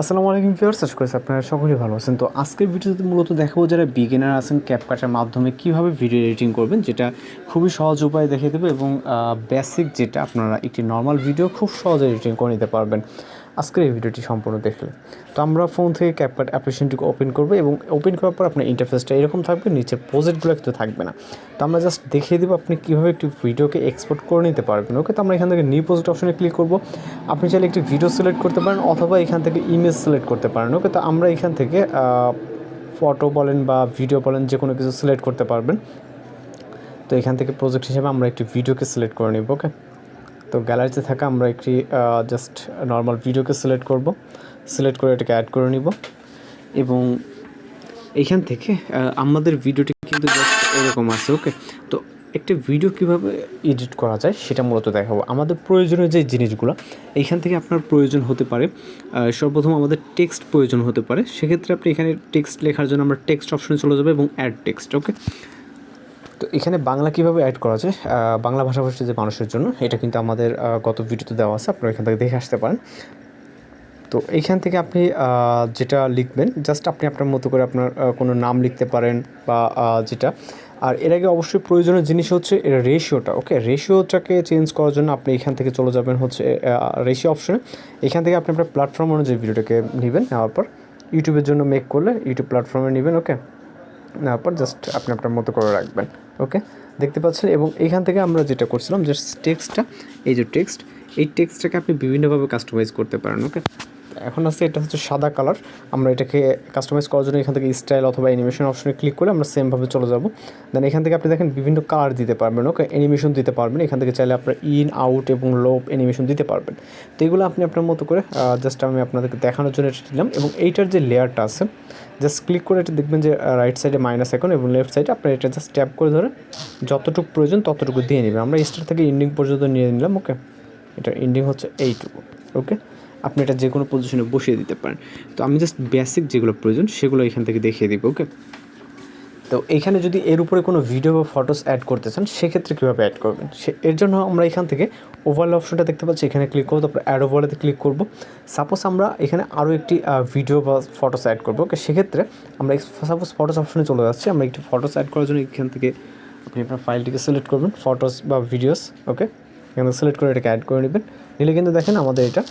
আসসালামু আলাইকুম ফিওর্স আশা করি আপনারা সকলেই ভালো আছেন। তো আজকের ভিডিওতে মূলত দেখাবো যারা বিগিনার আছেন ক্যাপকাটার মাধ্যমে কীভাবে ভিডিও এডিটিং করবেন, যেটা খুবই সহজ উপায়ে দেখিয়ে দেবে এবং বেসিক যেটা আপনারা একটি নর্মাল ভিডিও খুব সহজে এডিটিং করে নিতে পারবেন। আজকের এই ভিডিওটি সম্পূর্ণ দেখলে তো আমরা ফোন থেকে ক্যাপকাট অ্যাপ্লিকেশনটিকে ওপেন করব এবং ওপেন করার পর আপনার ইন্টারফেসটা এরকম থাকবে, নিচে প্রজেক্টগুলো কিন্তু থাকবে না। তো আমরা জাস্ট দেখিয়ে দেবো আপনি কীভাবে একটি ভিডিওকে এক্সপোর্ট করে নিতে পারবেন। ওকে তো আমরা এখান থেকে নিউ প্রজেক্ট অপশনে ক্লিক করব। আপনি চাইলে একটি ভিডিও সিলেক্ট করতে পারেন অথবা এখান থেকে ইমেজ সিলেক্ট করতে পারেন। ওকে তো আমরা এখান থেকে ফটো বলেন বা ভিডিও বলেন যে কোনো কিছু সিলেক্ট করতে পারবেন। তো এখান থেকে প্রজেক্ট হিসেবে আমরা একটি ভিডিওকে সিলেক্ট করে নিব। ওকে তো গ্যালারিতে থাকা আমরা একটি জাস্ট নর্মাল ভিডিওকে সিলেক্ট করব। সিলেক্ট করে এটাকে অ্যাড করে নিব। এবং এইখান থেকে আমাদের ভিডিওটি কিন্তু জাস্ট এরকম আছে ওকে তো একটা ভিডিও কীভাবে এডিট করা যায় সেটা মূলত দেখাবো। আমাদের প্রয়োজনীয় যে জিনিসগুলো, এইখান থেকে আপনার প্রয়োজন হতে পারে সর্বপ্রথম আমাদের টেক্সট প্রয়োজন হতে পারে। সেক্ষেত্রে আপনি এখানে টেক্সট লেখার জন্য আমরা টেক্সট অপশনে চলে যাব এবং অ্যাড টেক্সট ওকে তো এখানে বাংলা কীভাবে অ্যাড করা যায়? বাংলা ভাষাভাষী যে মানুষের জন্য, এটা কিন্তু আমাদের গত ভিডিওতে দেওয়া আছে, আপনারা এখান থেকে দেখে আসতে পারেন। তো এইখান থেকে আপনি যেটা লিখবেন জাস্ট আপনি আপনার মতো করে আপনার কোনো নাম লিখতে পারেন বা যেটা। আর এর আগে অবশ্যই প্রয়োজনীয় জিনিস হচ্ছে এর রেশিওটা ওকে রেশিওটাকে চেঞ্জ করার জন্য আপনি এখান থেকে চলে যাবেন হচ্ছে রেশিও অপশনে এখান থেকে আপনি আপনার প্ল্যাটফর্ম অনুযায়ী ভিডিওটাকে নেবেন, নেওয়ার পর ইউটিউবের জন্য মেক করলে ইউটিউব প্ল্যাটফর্মে নেবেন ওকে নেওয়ার পর জাস্ট আপনি আপনার মতো করে রাখবেন ওকে দেখতে পাচ্ছেন, এবং এইখান থেকে আমরা যেটা করছিলাম জাস্ট টেক্সটটা এই যে টেক্সট এই টেক্সটটাকে আপনি বিভিন্নভাবে কাস্টমাইজ করতে পারেন ওকে এখন আছে, এটা হচ্ছে সাদা কালার আমরা এটাকে কাস্টমাইজ করার জন্য এখান থেকে স্টাইল অথবা অ্যানিমেশন অপশনে ক্লিক করে আমরা সেমভাবে চলে যাব। দেন এখান থেকে আপনি দেখেন বিভিন্ন কালার দিতে পারবেন ওকে অ্যানিমেশন দিতে পারবেন। এখান থেকে চাইলে আপনার ইন আউট এবং লোপ অ্যানিমেশন দিতে পারবেন। তো এগুলো আপনি আপনার মতো করে জাস্ট আমি আপনাদেরকে দেখানোর জন্য এটা দিলাম। এবং এইটার যে লেয়ারটা আছে জাস্ট ক্লিক করে এটা দেখবেন যে রাইট সাইডে মাইনাস এখন এবং লেফট সাইডে আপনার এটা জাস্ট ট্যাপ করে ধরে যতটুকু প্রয়োজন ততটুকু দিয়ে নেবেন। আমরা স্টার থেকে এন্ডিং পর্যন্ত নিয়ে নিলাম ওকে এটা এন্ডিং হচ্ছে এইটুকু ওকে আপনি এটা যে কোনো পজিশনে বসিয়ে দিতে পারেন। তো আমি জাস্ট বেসিক যেগুলো প্রয়োজন, সেগুলো এখান থেকে দেখিয়ে দিব ওকে তো এইখানে যদি এর উপরে কোনো ভিডিও বা ফটোস অ্যাড করতে চান, সেক্ষেত্রে কীভাবে অ্যাড করবেন? সে, এর জন্য আমরা এখান থেকে ওভারল অপশনটা দেখতে পাচ্ছি, এখানে ক্লিক করব, তারপর অ্যাড ওভারলেতে ক্লিক করব। সাপোজ আমরা এখানে আরও একটি ভিডিও বা ফটোস অ্যাড করব ওকে সেক্ষেত্রে আমরা সাপোজ ফটোস অপশনে চলে যাচ্ছি, আমরা একটি ফটোস অ্যাড করার জন্য এখান থেকে আপনি আপনার ফাইলটিকে সিলেক্ট করবেন ফটোস বা ভিডিওস ওকে এখানে সিলেক্ট করে এটাকে অ্যাড করে নেবেন। নিলে কিন্তু দেখেন আমাদের এটা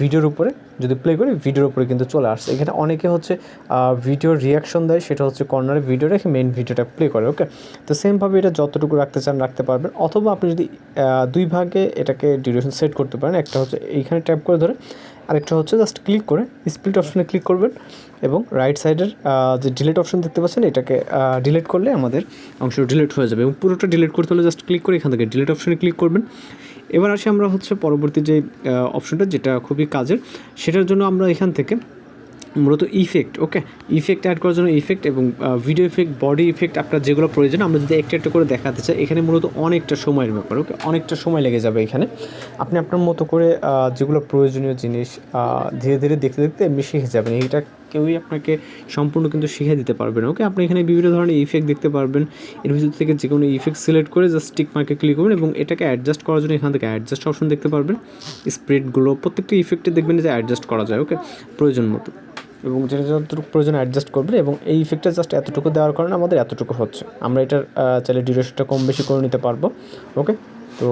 ভিডিওর উপরে, যদি প্লে করি, ভিডিওর উপরে কিন্তু চলে আসছে। এখানে অনেকে হচ্ছে ভিডিওর রিয়াকশন দেয়, সেটা হচ্ছে কর্নারে ভিডিও রেখে মেন ভিডিওটা প্লে করে ওকে তো সেমভাবে এটা যতটুকু রাখতে চান, রাখতে পারবেন। অথবা আপনি যদি দুই ভাগে এটাকে ডিউরেশন সেট করতে পারেন, একটা হচ্ছে এইখানে ট্যাপ করে ধরে, আরেকটা হচ্ছে জাস্ট ক্লিক করে স্প্লিট অপশনে ক্লিক করবেন এবং রাইট সাইডের যে ডিলেট অপশন দেখতে পাচ্ছেন, এটাকে ডিলিট করলে আমাদের অংশ ডিলিট হয়ে যাবে। এবং পুরোটা ডিলিট করতে হলে জাস্ট ক্লিক করে এখান থেকে ডিলিট অপশনে ক্লিক করবেন। এবার আসি আমরা হচ্ছে পরবর্তী যে অপশনটা যেটা খুবই কাজের, সেটার জন্য আমরা এখান থেকে মূলত ইফেক্ট ওকে ইফেক্ট অ্যাড করার জন্য ইফেক্ট এবং ভিডিও ইফেক্ট বডি ইফেক্ট আপনার যেগুলো প্রয়োজন, আমরা যদি একটা একটা করে দেখাতে চাই, এখানে মূলত অনেকটা সময়ের ব্যাপার ওকে অনেকটা সময় লেগে যাবে এখানে। আপনি আপনার মতো করে যেগুলো প্রয়োজনীয় জিনিস ধীরে ধীরে দেখতে দেখতে শিখে যাবেন, এইটা কেউই আপনাকে সম্পূর্ণ কিন্তু শিখে দিতে পারবে না। ওকে? আপনি এখানে বিভিন্ন ধরনের ইফেক্ট দেখতে পারবেন। এর ভিতর থেকে যে কোনো ইফেক্ট সিলেক্ট করে জাস্ট টিক মার্কে ক্লিক করবেন এবং এটাকে অ্যাডজাস্ট করার জন্য এখান থেকে অ্যাডজাস্ট অপশন দেখতে পারবেন। স্প্রেডগুলো প্রত্যেকটা ইফেক্টে দেখবেন যে অ্যাডজাস্ট করা যায়, ওকে? প্রয়োজন মতো। এবং যেটা যতটুকু প্রয়োজন অ্যাডজাস্ট করবেন এবং এই ইফেক্টটা জাস্ট এতটুকু দেওয়ার কারণে আমাদের এতটুকু হচ্ছে। আমরা এটার চাইলে ডিউরেশনটা কম বেশি করে নিতে পারব। ওকে? তো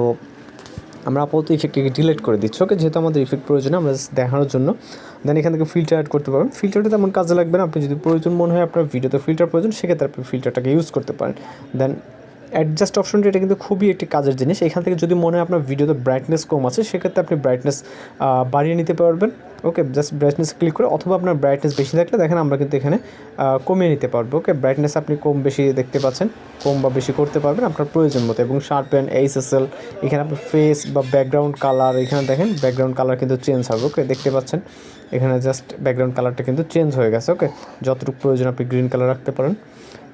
আমরা আপাতত ইফেক্টটিকে ডিলেট করে দিচ্ছি। ওকে যেহেতু আমাদের ইফেক্ট প্রয়োজন, আমরা দেখানোর জন্য। দেন এখান থেকে ফিল্টার অ্যাড করতে পারবেন। ফিল্টারটা তেমন কাজে লাগবে না। আপনি যদি প্রয়োজন মনে হয় আপনার ভিডিওতে ফিল্টার প্রয়োজন, সেক্ষেত্রে আপনি ফিল্টারটাকে ইউজ করতে পারেন। দেন অ্যাডজাস্ট অপশনটা এটা কিন্তু খুবই একটি কাজের জিনিস। এখান থেকে যদি মনে হয় আপনার ভিডিওতে ব্রাইটনেস কম আছে, সেক্ষেত্রে আপনি ব্রাইটনেস বাড়িয়ে নিতে পারবেন। ওকে জাস্ট ব্রাইটনেস ক্লিক করে অথবা আপনার ব্রাইটনেস বেশি থাকলে দেখেন আমরা কিন্তু এখানে কমিয়ে নিতে পারব। ওকে ব্রাইটনেস আপনি কম বেশি দেখতে পাচ্ছেন, কম বা বেশি করতে পারবেন আপনার প্রয়োজন মতো। এবং শার্প শার্পেন এইচএসএল এখানে আপনার ফেস বা ব্যাকগ্রাউন্ড কালার এখানে দেখেন ব্যাকগ্রাউন্ড কালার কিন্তু চেঞ্জ হবে। ওকে দেখতে পাচ্ছেন, এখানে জাস্ট ব্যাকগ্রাউন্ড কালারটা কিন্তু চেঞ্জ হয়ে গেছে। ওকে যতটুকু প্রয়োজন আপনি গ্রিন কালার রাখতে পারেন।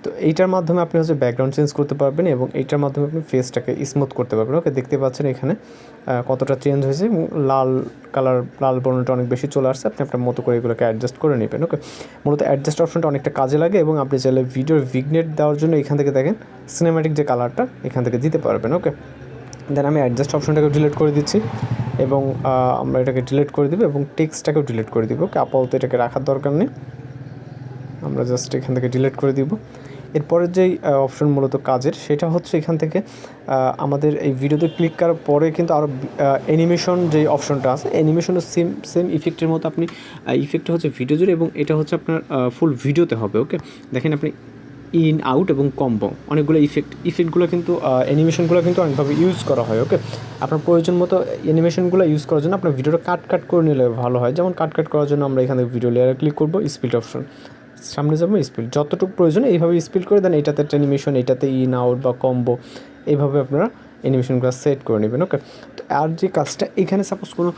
তো এইটার মাধ্যমে আপনি হচ্ছে ব্যাকগ্রাউন্ড চেঞ্জ করতে পারবেন এবং এইটার মাধ্যমে আপনি ফেসটাকে স্মুথ করতে পারবেন। ওকে দেখতে পাচ্ছেন এখানে কতটা চেঞ্জ হয়েছে লাল কালার লাল বর্ণটা অনেক বেশি চলে আসছে। আপনি আপনার মতো করে এগুলোকে অ্যাডজাস্ট করে নেবেন ওকে মূলত অ্যাডজাস্ট অপশনটা অনেকটা কাজে লাগে এবং আপনি চাইলে ভিডিওর ভিগনেট দেওয়ার জন্য এখান থেকে দেখেন সিনেম্যাটিক যে কালারটা এখান থেকে দিতে পারবেন ওকে দেন আমি অ্যাডজাস্ট অপশনটাকে ডিলিট করে দিচ্ছি এবং আমরা এটাকে ডিলিট করে দিব এবং টেক্সটটাকেও ডিলিট করে দিব ওকে আপাতত এটাকে রাখার দরকার নেই। আমরা জাস্ট এখান থেকে ডিলিট করে দিব। এরপরের যেই অপশন মূলত কাজের, সেটা হচ্ছে এখান থেকে আমাদের এই ভিডিওতে ক্লিক করার পরে কিন্তু আরও অ্যানিমেশন যে অপশনটা আছে অ্যানিমেশনের সেম সেম ইফেক্টের মতো আপনি ইফেক্টটা হচ্ছে ভিডিও জুড়ে এবং এটা হচ্ছে আপনার ফুল ভিডিওতে হবে ওকে দেখেন আপনি ইন আউট এবং কম্বো অনেকগুলো ইফেক্ট ইফেক্টগুলো কিন্তু অ্যানিমেশনগুলো কিন্তু অনেকভাবে ইউজ করা হয় ওকে আপনার প্রয়োজন মতো অ্যানিমেশনগুলো ইউজ করার জন্য আপনার ভিডিওটা কাট কাট করে নিলে ভালো হয়। যেমন কাট কাট করার জন্য আমরা এখানে ভিডিও লেয়ারে ক্লিক করব স্পিড অপশন সামনে যাব স্পিড যতটুকু প্রয়োজন, এইভাবে স্পিড করে দেন এটাতে অ্যানিমেশন এটাতে ইন আউট বা কম্বো এইভাবে আপনারা অ্যানিমেশনগুলো সেট করে নেবেন ওকে তো আর যে কাজটা, এখানে সাপোজ কোনো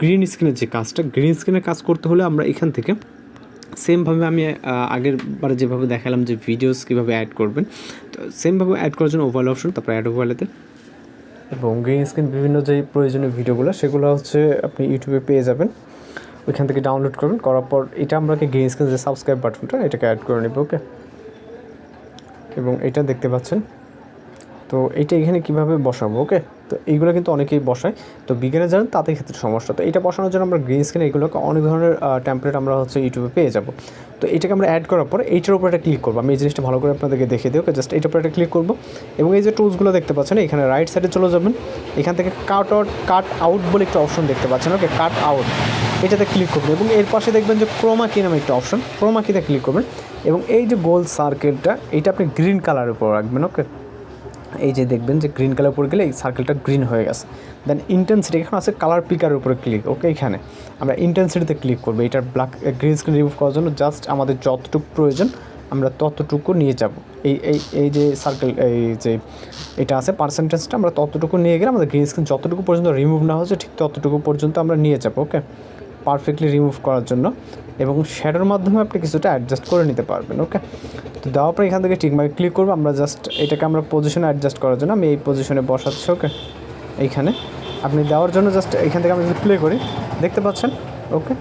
গ্রিন স্ক্রিনের যে কাজটা গ্রিন স্ক্রিনের কাজ করতে হলে আমরা এখান থেকে সেমভাবে আমি আগের বারে যেভাবে দেখালাম যে ভিডিওস কীভাবে অ্যাড করবেন, তো সেমভাবে অ্যাড করার জন্য ওভাল অপশন তারপরে অ্যাড ওভালেতে এবং গ্রিন স্ক্রিন বিভিন্ন যে প্রয়োজনীয় ভিডিওগুলো সেগুলো হচ্ছে আপনি ইউটিউবে পেয়ে যাবেন। ওইখান থেকে ডাউনলোড করবেন। করার পর এটা আমরা গ্রিন স্ক্রিন যে সাবস্ক্রাইব বাটনটা এটাকে অ্যাড করে নেব ওকে এবং এটা দেখতে পাচ্ছেন। তো এটা এখানে কীভাবে বসাবো ওকে তো এইগুলো কিন্তু অনেকেই বসায়। তো বিজ্ঞানে জানেন তাদের ক্ষেত্রে সমস্যা। তো এটা বসানোর জন্য আমরা গ্রিন স্ক্রিন এগুলোকে অনেক ধরনের টেমপ্লেট আমরা হচ্ছে ইউটিউবে পেয়ে যাব। তো এটাকে আমরা অ্যাড করার পর এইটার উপর একটা ক্লিক করব। আমি এই জিনিসটা ভালো করে আপনাদেরকে দেখিয়ে দিই ওকে জাস্ট এইটার উপর একটা ক্লিক করব। এবং এই যে টুলসগুলো দেখতে পাচ্ছেন, এখানে রাইট সাইডে চলে যাবেন। এখান থেকে কাট আউট কাট আউট বলে একটা অপশন দেখতে পাচ্ছেন ওকে কাট আউট এটাতে ক্লিক করবেন এবং এর পাশে দেখবেন যে ক্রোমা কি নামে একটা অপশন ক্রোমা কিতে ক্লিক করবেন। এবং এই যে গোল সার্কেলটা এটা আপনি গ্রিন কালারের উপর রাখবেন ওকে এই যে দেখবেন যে গ্রিন কালার উপরে গেলে এই সার্কেলটা গ্রিন হয়ে গেছে। দেন ইন্টেন্সিটি এখানে আছে কালার পিকারের উপরে ক্লিক ওকে এখানে। আমরা ইন্টেন্সিটিতে ক্লিক করব এটার ব্ল্যাক গ্রিন স্ক্রিন রিমুভ করার জন্য জাস্ট আমাদের যতটুকু প্রয়োজন, আমরা ততটুকু নিয়ে যাব। এই এই এই যে সার্কেল এই যে এটা আছে পার্সেন্টেজটা আমরা ততটুকু নিয়ে গেলে আমাদের গ্রিন স্ক্রিন যতটুকু পর্যন্ত রিমুভ না হচ্ছে ঠিক ততটুকু পর্যন্ত আমরা নিয়ে যাব ওকে পারফেক্টলি রিমুভ করার জন্য। এবং শ্যাডোর মাধ্যমে আপনি কিছুটা অ্যাডজাস্ট করে নিতে পারবেন ওকে তো দেওয়ার পর এখান থেকে ঠিক ক্লিক করব, আমরা জাস্ট এটাকে আমরা পজিশনে অ্যাডজাস্ট করার জন্য আমি এই পজিশনে বসাচ্ছি ওকে এইখানে। আপনি দেওয়ার জন্য জাস্ট এখান থেকে আমি যদি প্লে করি। দেখতে পাচ্ছেন? ওকে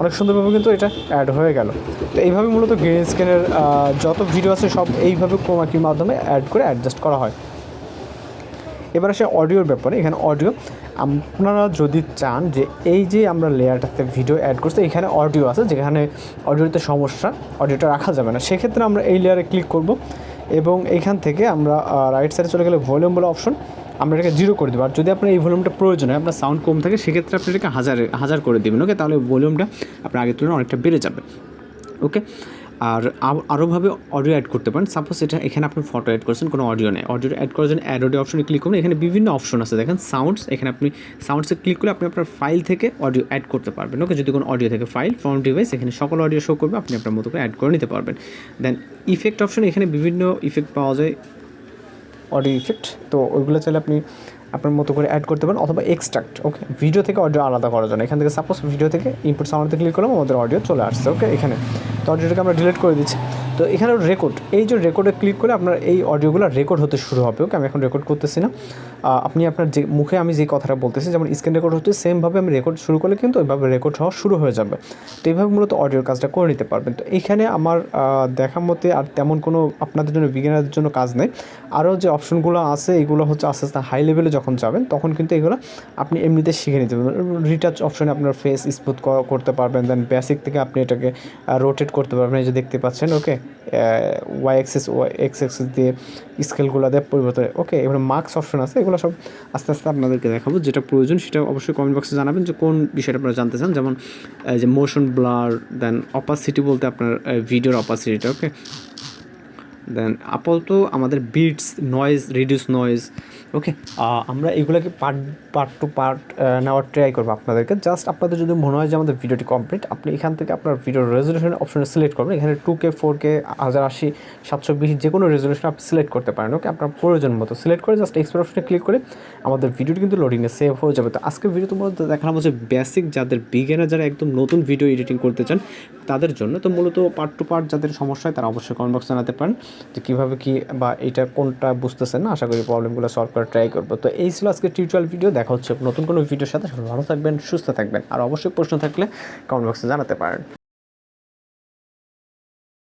অনেক সুন্দরভাবে কিন্তু এটা অ্যাড হয়ে গেল। তো এইভাবে মূলত গ্রিন স্ক্রিনের যত ভিডিও আছে সব এইভাবে ক্রোমাকির মাধ্যমে অ্যাড করে অ্যাডজাস্ট করা হয়। এবার আসে অডিওর ব্যাপারে। এখানে অডিও, আপনারা যদি চান যে এই যে আমরা লেয়ারটাতে ভিডিও অ্যাড করছি, এখানে অডিও আছে, যেখানে অডিওতে সমস্যা অডিওটা রাখা যাবে না। সেক্ষেত্রে আমরা এই লেয়ারে ক্লিক করব এবং এইখান থেকে আমরা রাইট সাইডে চলে গেলে ভলিউম বলে অপশন আমরা এটাকে জিরো করে দেবো। আর যদি আপনার এই ভলিউমটা প্রয়োজন হয়, আপনার সাউন্ড কম থাকে, সেক্ষেত্রে আপনি এটাকে হাজার হাজার করে দেবেন ওকে তাহলে ভলিউমটা আপনার আগের তুলনায় অনেকটা বেড়ে যাবে ওকে আর আরোভাবে অডিও অ্যাড করতে পারেন। সাপোজ এটা এখানে আপনি ফটো অ্যাড করছেন, কোনো অডিও নেই। অডিও অ্যাড করার জন্য অ্যাড অডিও অপশনে ক্লিক করুন। এখানে বিভিন্ন অপশন আছে। দেখেন সাউন্ডস এখানে আপনি সাউন্ডসে ক্লিক করে আপনি আপনার ফাইল থেকে অডিও অ্যাড করতে পারবেন। ওকে যদি কোনো অডিও থেকে ফাইল ফ্রম ডিভাইস এখানে সকল অডিও শো করবে, আপনি আপনার মতো করে অ্যাড করে নিতে পারবেন। দেন ইফেক্ট অপশন এখানে বিভিন্ন ইফেক্ট পাওয়া যায়। অডিও ইফেক্ট তো ওইগুলো চাইলে আপনি আপনার মতো করে অ্যাড করতে পারেন অথবা এক্সট্রাক্ট ওকে ভিডিও থেকে অডিও আলাদা করার জন্য। এখান থেকে সাপোজ ভিডিও থেকে ইনপুট সাউন্ডে ক্লিক করলাম, আমাদের অডিও চলে আসছে ওকে এখানে তো অডিওটাকে আমরা ডিলিট করে দিচ্ছি। তো এখানে রেকর্ড এই যে রেকর্ডে ক্লিক করে আপনার এই অডিওগুলো রেকর্ড হতে শুরু হবে ওকে আমি এখন রেকর্ড করতেছি না। আপনি আপনার যে, মুখে আমি যে কথাটা বলতেছি, যেমন স্ক্রিন রেকর্ড হচ্ছে সেমভাবে আমি রেকর্ড শুরু করলে কিন্তু ওইভাবে রেকর্ড হওয়া শুরু হয়ে যাবে। তো এইভাবে মূলত অডিওর কাজটা করে নিতে পারবেন। তো এইখানে আমার দেখা মতে আর তেমন কোনো আপনাদের জন্য বিজ্ঞানীদের জন্য কাজ নেই। আরও যে অপশনগুলো আছে, এগুলো হচ্ছে আস্তে আস্তে হাই লেভেলে যখন যাবেন, তখন কিন্তু এগুলো আপনি এমনিতে শিখে নিতে পারবেন। রিটাচ অপশনে আপনার ফেস স্মুথ করতে পারবেন দেন বেসিক থেকে আপনি এটাকে রোটেট করতে পারবেন, এই যে দেখতে পাচ্ছেন okay Y axis Y X axis দিয়ে স্কেলগুলো দিয়ে পরিবর্তন ওকে এবার মার্কস অপশন আছে, এগুলো সব আস্তে আস্তে আপনাদেরকে দেখাবো। যেটা প্রয়োজন সেটা অবশ্যই কমেন্ট বক্সে জানাবেন যে কোন বিষয়টা আপনারা জানতে চান। যেমন যে মোশন ব্লার দেন অপাসিটি বলতে আপনার ভিডিওর অপাসিটিটা ওকে দেন আপাতত আমাদের bits noise reduce noise okay আমরা এগুলোকে পার্ট পার্ট টু পার্ট নেওয়ার ট্রাই করব আপনাদেরকে। জাস্ট আপনাদের যদি মনে হয় যে আমাদের ভিডিওটি কমপ্লিট আপনি এখান থেকে আপনার ভিডিওর রেজলিউশন অপশনে সিলেক্ট করবেন। এখানে টু কে ফোর কে হাজার আশি, সাতশো বিশ, যে কোনো রেজলিউশন আপনি সিলেক্ট করতে পারেন ওকে আপনার প্রয়োজন মতো সিলেক্ট করে জাস্ট এক্সপোর্ট অপশনে ক্লিক করে আমাদের ভিডিওটি কিন্তু লোডিংয়ে সেভ হয়ে যাবে। তো আজকে ভিডিও তোমার দেখানো হচ্ছে বেসিক যাদের বিজ্ঞানের যারা একদম নতুন ভিডিও এডিটিং করতে চান তাদের জন্য। তো মূলত পার্ট টু পার্ট যাদের সমস্যা হয় তারা অবশ্যই কমেন্ট বক্সে জানাতে পারেন যে কীভাবে কী বা এটা কোনটা বুঝতেছেন না। আশা করি প্রবলেমগুলো সলভ করার ট্রাই করব। তো এই ছিল আজকে টিউটোরিয়াল ভিডিও দেখা হচ্ছে নতুন কোনো ভিডিওর সাথে। ভালো থাকবেন, সুস্থ থাকবেন। আর অবশ্যই প্রশ্ন থাকলে কমেন্ট বক্সে জানাতে পারেন।